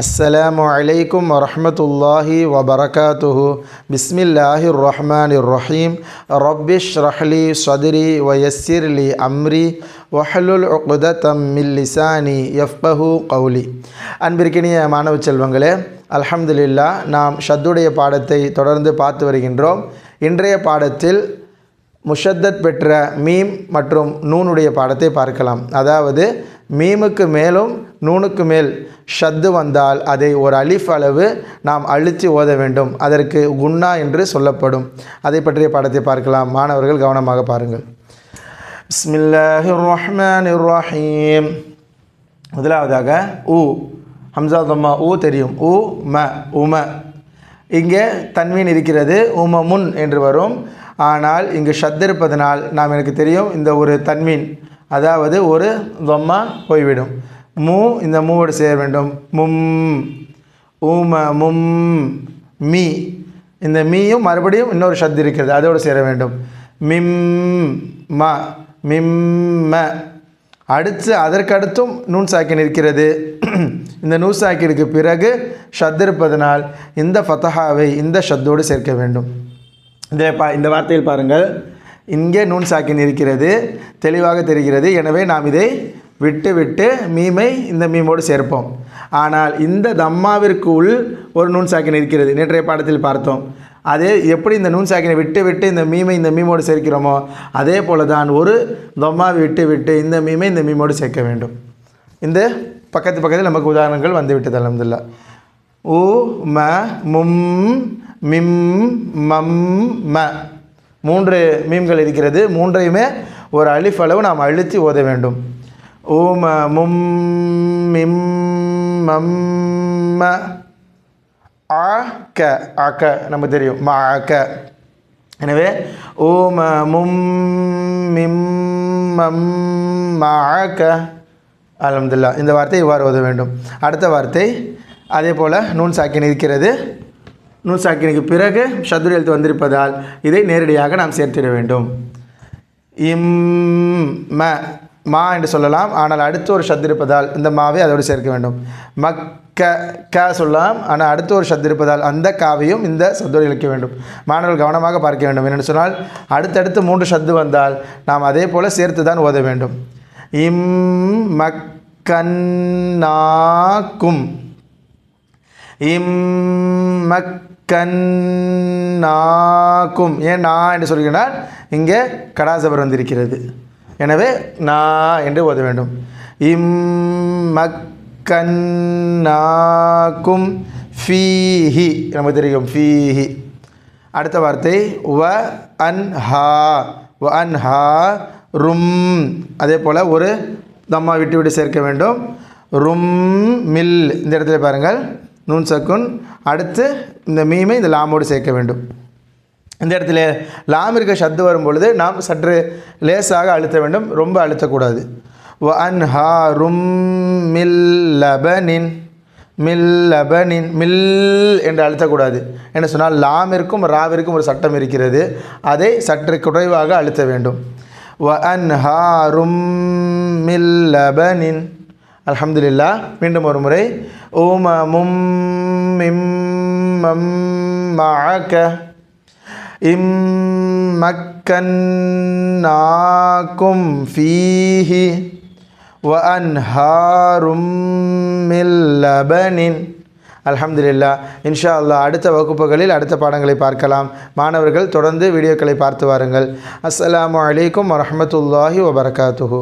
அஸ்ஸலாமு அலைக்கும் வரமத்துல்லாஹி வபரகாத்துஹு. பிஸ்மில்லாஹி ரஹ்மான் ரஹீம் ரப்பிஷ் ரஹ்லி சதுரி வயஸ்ஸிர்லி அம்ரி. வஹலுல் உகுதம் மில் லிசானி எஃப்பஹு கௌலி. அன்பிற்கினிய மாணவ செல்வங்களே அல்ஹம்துலில்லா நாம் ஷத்துடைய பாடத்தை தொடர்ந்து பார்த்து வருகின்றோம். இன்றைய பாடத்தில் முஷத்தத் பெற்ற மீம் மற்றும் நூனுடைய பாடத்தை பார்க்கலாம். அதாவது மீமுக்கு மேலும் நூனுக்கு மேல் ஷத்து வந்தால் அதை ஒரு அலிஃப் அளவு நாம் அழித்து ஓத வேண்டும். அதற்கு குன்னா என்று சொல்லப்படும். அதை பற்றிய பாடத்தை பார்க்கலாம். மாணவர்கள் கவனமாக பாருங்கள். பிஸ்மில்லாஹி ரஹ்மான் ரஹீம் முதலாவதாக உ. ஹம்சா தம்மா ஊ தெரியும். உ ம உம. இங்கே தன்மீன் இருக்கிறது. உம முன் என்று வரும். ஆனால் இங்கு ஷத் இருப்பதனால் நாம் எனக்கு தெரியும் இந்த ஒரு தன்மீன் அதாவது ஒரு தொம்மா போய்விடும். மூ இந்த மூவோடு சேர வேண்டும். மும். ஊம மும். மீ. இந்த மீயும் மறுபடியும் இன்னொரு சத்து இருக்கிறது. அதோடு சேர வேண்டும். மிம் ம மிம்ம அடுத்து அதற்கடுத்தும் நூன் சாக்கின் இருக்கிறது இந்த நூன் சாக்கிற்கு பிறகு ஷத் இருப்பதனால் இந்த ஃபத்தஹாவை இந்த ஷத்தோடு சேர்க்க வேண்டும். இந்த பா இந்த வார்த்தையில் பாருங்கள். இங்கே நூன் சாக்கின் இருக்கிறது தெளிவாக தெரிகிறது. எனவே நாம் இதை விட்டு விட்டு மீமை இந்த மீமோடு சேர்ப்போம். ஆனால் இந்த தம்மாவிற்கு உள் ஒரு நூன் சாக்கின் இருக்கிறது. நேற்றைய பாடத்தில் பார்த்தோம். அதே எப்படி இந்த நூன் சாக்கினை விட்டு விட்டு இந்த மீமை இந்த மீமோடு சேர்க்கிறோமோ அதே போல தான் ஒரு தம்மாவை விட்டு விட்டு இந்த மீமை இந்த மீமோடு சேர்க்க வேண்டும். இந்த பக்கத்து பக்கத்தில் நமக்கு உதாரணங்கள் வந்து விட்டது அலமதுல்லா உ ம மும் மிம் மம் ம. மூன்று மீம்கள் இருக்கிறது. மூன்றையுமே ஒரு அலிஃப் அளவு நாம் அழுத்தி ஓத வேண்டும். ஓம மும் மிம் மம் ம ஆ க ஆக்க நமக்கு தெரியும். மா ஆக்க எனவே ஓம மும் மிம் மம் ம க. அலமதுல்லா இந்த வார்த்தை இவ்வாறு ஓத வேண்டும். அடுத்த வார்த்தை அதே போல் நூன் சாக்கின் இருக்கிறது. நூசாக்கினுக்கு பிறகு ஷத்துர் எழுத்து வந்திருப்பதால் இதை நேரடியாக நாம் சேர்த்திட வேண்டும். இம் ம மா என்று சொல்லலாம். ஆனால் அடுத்து ஒரு ஷத் இருப்பதால் இந்த மாவை அதோடு சேர்க்க வேண்டும். மக்க க சொல்லலாம். ஆனால் அடுத்து ஒரு ஷத் இருப்பதால் அந்த காவையும் இந்த சத்தோடு இழைக்க வேண்டும். மாணவர்கள் கவனமாக பார்க்க வேண்டும். என்னென்னு சொன்னால் அடுத்தடுத்து மூன்று ஷத்து வந்தால் நாம் அதே போல் சேர்த்து தான் ஓத வேண்டும். இம் மக்கன்னாக்கும் கண்ணாக்கும். ஏன் நான் என்று சொல்கிறார்? இங்கே கடாசபர் வந்திருக்கிறது. எனவே நான் என்று ஓத வேண்டும். இம் இம்மக்கன்னாக்கும் ஃபீஹி. நமக்கு தெரியும் ஃபீஹி. அடுத்த வார்த்தை வ அன்ஹா வ அன்ஹா ரும். அதே போல் ஒரு தம்மா விட்டு விட்டு சேர்க்க வேண்டும். ரும் மில். இந்த இடத்துல பாருங்கள். நூன் சக்குன் அடுத்து இந்த மீமை இந்த லாமோடு சேர்க்க வேண்டும். இந்த இடத்துல லாம் இருக்க சத்து வரும் பொழுது நாம் சற்று லேசாக அழுத்த வேண்டும். ரொம்ப அழுத்தக்கூடாது. வ அன் ஹா ரும் மில் லபனின். மில் லபனின். மில் என்று அழுத்தக்கூடாது. என்ன சொன்னால் லாமிற்கும் ராவிற்கும் ஒரு சட்டம் இருக்கிறது. அதை சற்று குறைவாக அழுத்த வேண்டும். வ அன் ஹா ரும் மில் லபனின். அலமதுல்லா மீண்டும் ஒரு முறை. ஓம மும் மிம் மம் மஅக இம் மக்கன்னாக்கும் ஃபீஹி வ அன்ஹாரும் மில் லபனின். இன்ஷா அல்லா அடுத்த வகுப்புகளில் அடுத்த பாடங்களை பார்க்கலாம். மாணவர்கள் தொடர்ந்து வீடியோக்களை பார்த்து வாருங்கள். அஸ்லாம் வலைக்கம் வரமத்துல்லாஹி வபர்காத்துஹூ.